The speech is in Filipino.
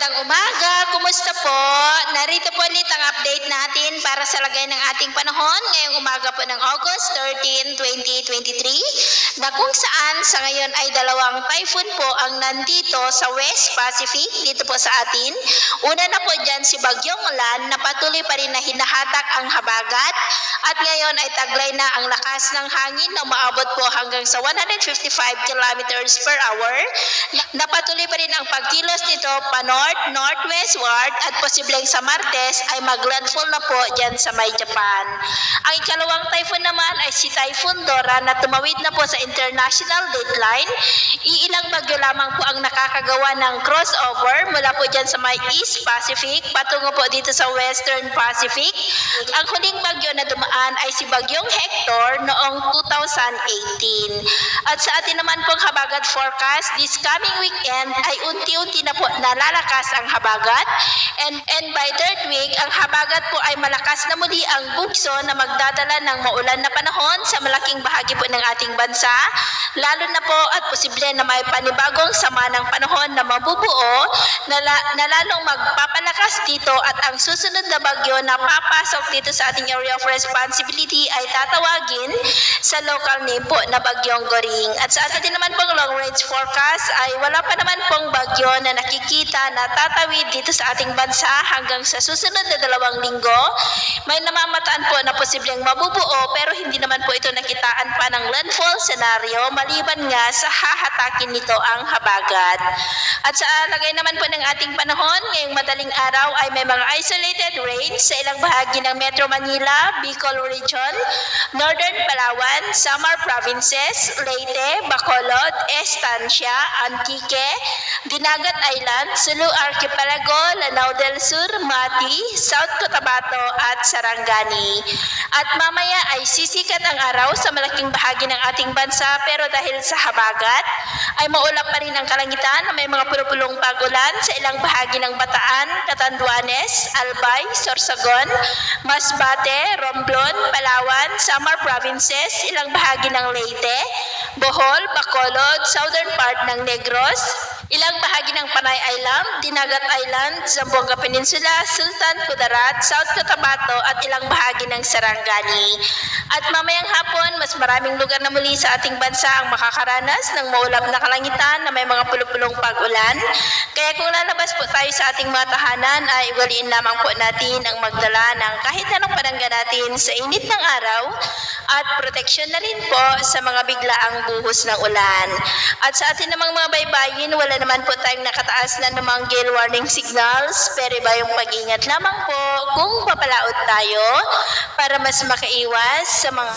Magandang umaga! Update natin para sa lagay ng ating panahon ngayong umaga po ng August 13, 2023 na kung saan sa ngayon ay dalawang typhoon po ang nandito sa West Pacific dito po sa atin. Una na po dyan si Bagyong Lan na patuloy pa rin na hinahatak ang habagat at ngayon ay taglay na ang lakas ng hangin na maabot po hanggang sa 155 kilometers per hour. Na- Napatuloy pa rin ang pagkilos nito pa north, northwestward at posibleng sa Martes ay maglandfall na po dyan sa may Japan. Ang ikalawang typhoon naman ay si Typhoon Dora na tumawid na po sa international dateline. Iilang bagyo lamang po ang nakakagawa ng crossover mula po dyan sa may East Pacific patungo po dito sa Western Pacific. Ang huling bagyo na dumaan ay si Bagyong Hector noong 2018. At sa atin naman pong habagat forecast, this coming weekend ay unti-unti na po nalalakas ang habagat. And, and by third week, ang habagat po ay malakas na muli ang bugso na magdadala ng maulan na panahon sa malaking bahagi po ng ating bansa. Lalo na po at posible na may panibagong sama ng panahon na mabubuo na, la- na lalong magpapalakas dito at ang susunod na bagyo na papasok dito sa ating area of responsibility ay tatawagin sa local name po na Bagyong Goring. At sa atin naman pong long range forecast ay wala pa naman pong bagyo na nakikita na tatawid dito sa ating bansa hanggang sa susunod na dalawang linggo. May namamataan po na posibleng mabubuo pero hindi naman po ito nakitaan pa ng landfall scenario maliban nga sa hahatakin nito ang habagat. At sa lagay naman po ng ating panahon, ngayong madaling araw ay may mga isolated rains sa ilang bahagi ng Metro Manila, Bicol Region, Northern Palawan, Samar Provinces, Leyte, Bacolod, Estancia, Antique, Dinagat Island, Sulu Archipelago, Lanao del Sur, Mati, South Cotabato at Sarangani. At mamaya ay sisikat ang araw sa malaking bahagi ng ating bansa pero dahil sa habagat ay maulap pa rin ang kalangitan na may mga pulupulong pagulan sa ilang bahagi ng Bataan, Catanduanes, Albay, Sorsogon, Masbate, Romblon, Palawan, Samar Provinces, ilang bahagi ng Leyte, Bohol, Bacolod, southern part ng Negros, ilang bahagi ng Panay Island, Dinagat Island, Zamboanga Peninsula, Sultan Kudarat, South Cotabato at ilang bahagi ng Sarangani. At mamayang hapon, mas maraming lugar na muli sa ating bansa ang makakaranas ng maulap na kalangitan na may mga pulupulong pag-ulan. Kaya kung lalabas po tayo sa ating mga tahanan, ay ugaliin lamang po natin ang magdala ng kahit anong panangga natin sa init ng araw at proteksyon na rin po sa mga biglaang buhos ng ulan. At sa atin namang mga baybayin, wala naman po tayong nakataas na namang gale warning signals, pero iba yung pag-ingat lamang po kung papalaot tayo para mas makaiwas sa mga